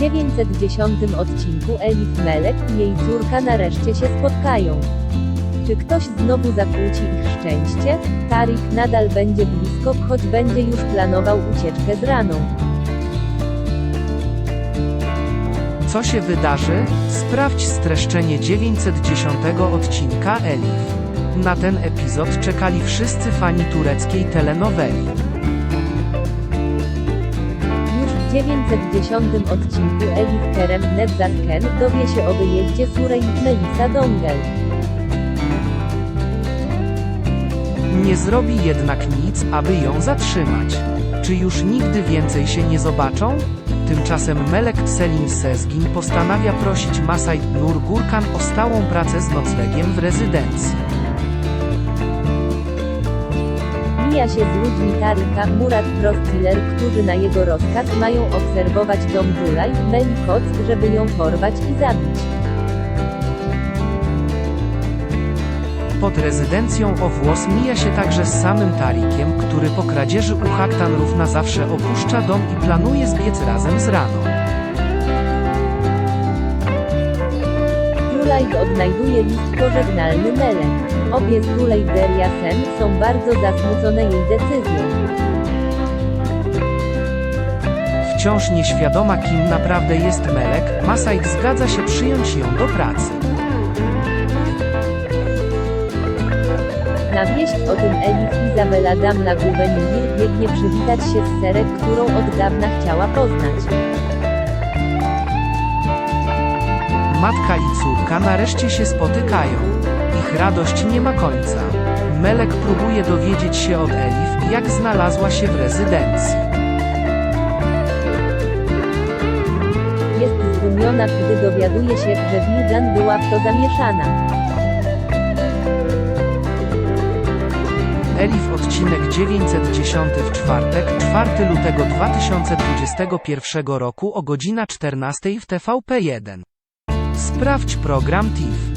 910 odcinku Elif Melek i jej córka nareszcie się spotkają. Czy ktoś znowu zakłóci ich szczęście? Tarik nadal będzie blisko, choć będzie już planował ucieczkę z raną. Co się wydarzy? Sprawdź streszczenie 910 odcinka Elif. Na ten epizod czekali wszyscy fani tureckiej telenoweli. 910 odcinku Elif Kerem Nevzat Ken dowie się o wyjeździe Surej Melisa Dongel. Nie zrobi jednak nic, aby ją zatrzymać. Czy już nigdy więcej się nie zobaczą? Tymczasem Melek Selim Sezgin postanawia prosić Masaj Nur Gurkan o stałą pracę z noclegiem w rezydencji. Mija się z ludźmi Tarika, Murat Prostiller, którzy na jego rozkaz mają obserwować dom Julaj, Melikoc, żeby ją porwać i zabić. Pod rezydencją o włos mija się także z samym Tarikiem, który po kradzieży u Haktanrów na zawsze opuszcza dom i planuje zbiec razem z Raną. Julaj odnajduje list pożegnalny Melek. Obie z Julaj Deria Sen są bardzo zasmucone jej decyzją. Wciąż nieświadoma kim naprawdę jest Melek, Masajk zgadza się przyjąć ją do pracy. Na wieść o tym Elif Izabela Damla Gubenimir biegnie przywitać się z Serek, którą od dawna chciała poznać. Matka i córka nareszcie się spotykają. Ich radość nie ma końca. Melek próbuje dowiedzieć się od Elif, jak znalazła się w rezydencji. Jest zdumiona, gdy dowiaduje się, że Wildan była w to zamieszana. Elif odcinek 910 w czwartek, 4 lutego 2021 roku o godzina 14 w TVP1. Sprawdź program TIFF.